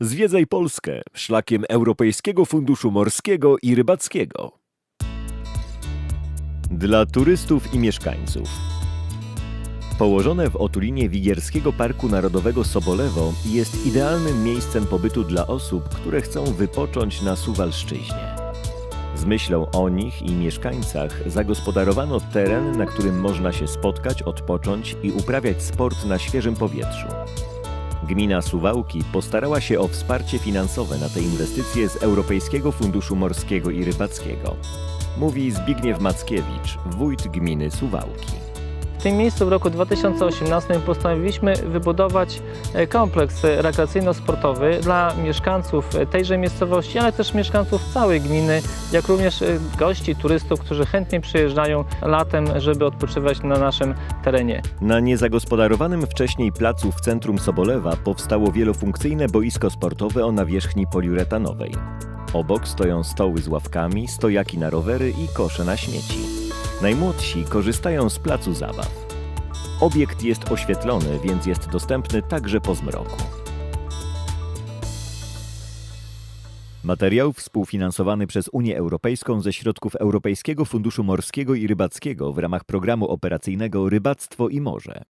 Zwiedzaj Polskę szlakiem Europejskiego Funduszu Morskiego i Rybackiego. Dla turystów i mieszkańców. Położone w otulinie Wigierskiego Parku Narodowego Sobolewo jest idealnym miejscem pobytu dla osób, które chcą wypocząć na Suwalszczyźnie. Z myślą o nich i mieszkańcach zagospodarowano teren, na którym można się spotkać, odpocząć i uprawiać sport na świeżym powietrzu. Gmina Suwałki postarała się o wsparcie finansowe na te inwestycje z Europejskiego Funduszu Morskiego i Rybackiego. Mówi Zbigniew Mackiewicz, wójt gminy Suwałki. W tym miejscu w roku 2018 postanowiliśmy wybudować e, kompleks e, rekreacyjno-sportowy dla mieszkańców e, tejże miejscowości, ale też mieszkańców całej gminy, jak również gości, turystów, którzy chętnie przyjeżdżają latem, żeby odpoczywać na naszym terenie. Na niezagospodarowanym wcześniej placu w centrum Sobolewa powstało wielofunkcyjne boisko sportowe o nawierzchni poliuretanowej. Obok stoją stoły z ławkami, stojaki na rowery i kosze na śmieci. Najmłodsi korzystają z placu zabaw. Obiekt jest oświetlony, więc jest dostępny także po zmroku. Materiał współfinansowany przez Unię Europejską ze środków Europejskiego Funduszu Morskiego i Rybackiego w ramach programu operacyjnego Rybactwo i Morze.